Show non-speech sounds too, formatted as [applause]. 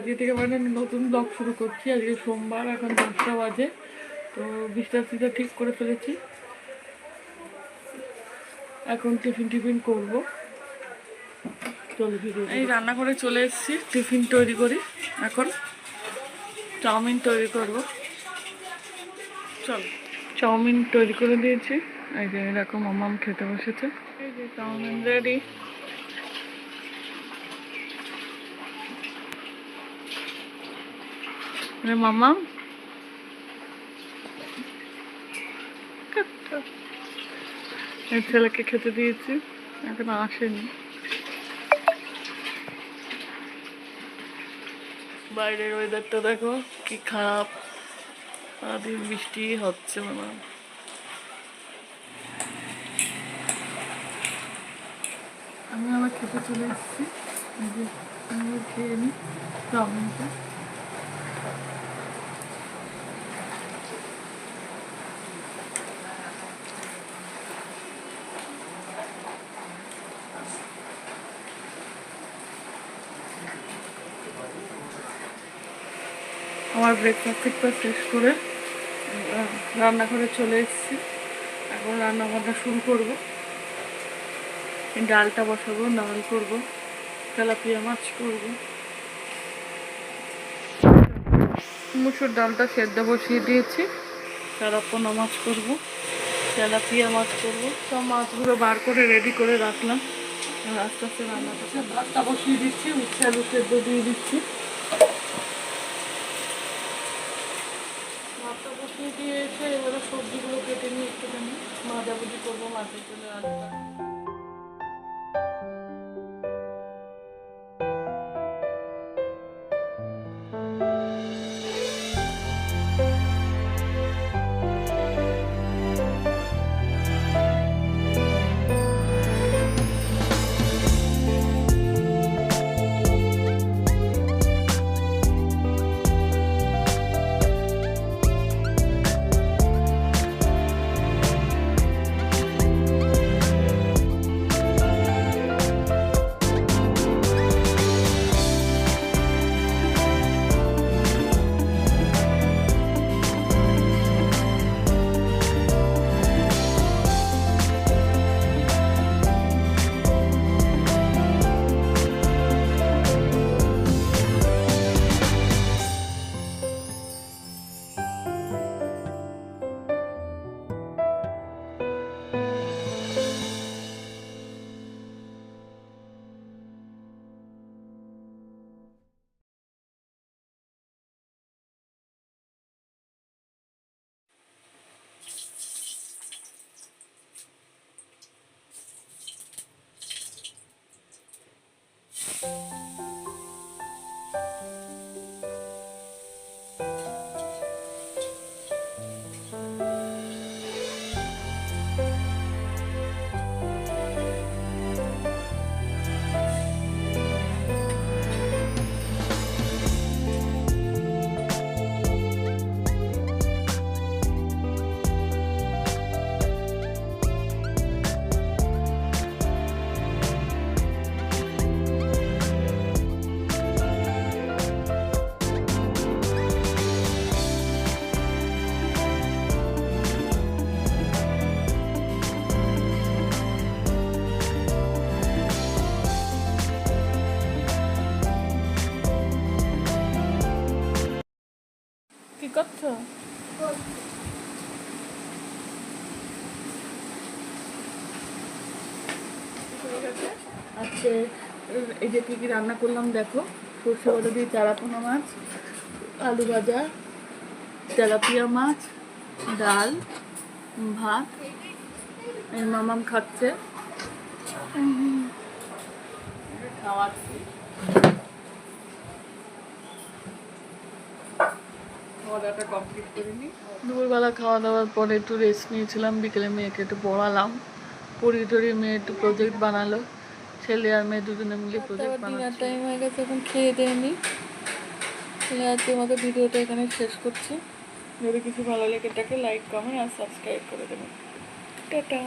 আজকে থেকে মানে নতুন ব্লগ শুরু করছি। আজকে সোমবার এখন দশটা বাজে। তো বিস্তার টিস্তার ঠিক করে ফেলেছি। এখন টিফিন টিফিন করব। চলো ভিডিও এই রান্না করে চলে এসেছি। টিফিন তৈরি করি এখন। চাউমিন তৈরি করব। চল। চাউমিন তৈরি করে দিয়েছি। এই যে এরকম মামাম খেতে বসেছে। এই যে চাউমিন রেডি আরে মামা [laughs] এই ছেলেকে খেতে দিয়েছি, এখনও আসেনি। বাইরের ওয়েদারটা দেখো, কি খারাপ। সারাদিন বৃষ্টি হচ্ছে মামা আমি আবার খেতে চলে এসেছি। খেয়ে নিই। চাউমিনটা। আমার ব্রেকফাস্ট টেকফাস্ট শেষ করে রান্নাঘরে চলে এসেছি। এখন রান্না বান্না শুরু করব। ডালটা বসাবো ডাল করব, তেলাপিয়া মাছ করব। মুসুর ডালটা সেদ্ধ বসিয়ে দিয়েছি। তেলাপোনা মাছ করব, তেলাপিয়া মাছ করব। সব মাছগুলো বার করে রেডি করে রাখলাম। আস্তে আস্তে রান্না করছি ভাতটা বসিয়ে দিচ্ছি উচ্ছে আলু সেদ্ধ দিয়ে দিচ্ছি। এসে এবারে সবজিগুলো কেটে নিয়ে একটুখানি ভাজাভুজি করব মাছের জন্য আলু করছ? আজকে এই যে কী কী রান্না করলাম দেখো সর্ষে বাটা দিয়ে চারাপোনা মাছ আলু ভাজা তেলাপিয়া মাছ ডাল ভাত মামাম খাচ্ছে। খাওয়াচ্ছি খাওয়া দাওয়াটা কমপ্লিট করে নিই দুপুরবেলা খাওয়া দাওয়ার পরে একটু রেস্ট নিয়েছিলাম বিকেলে মেয়েকে একটু পড়ালাম। পড়িয়ে টড়িয়ে মেয়ে একটু প্রজেক্ট বানালো ছেলে আর মেয়ে দুজনে মিলে প্রজেক্ট বানালো টাইম হয়ে গেছে এখন খেয়ে দিয়ে নিই মতো ভিডিওটা এখানে শেষ করছি। যদি কিছু ভালো লেগে থাকে লাইক কমেন্ট আর সাবস্ক্রাইব করে দেবেন। টাটা।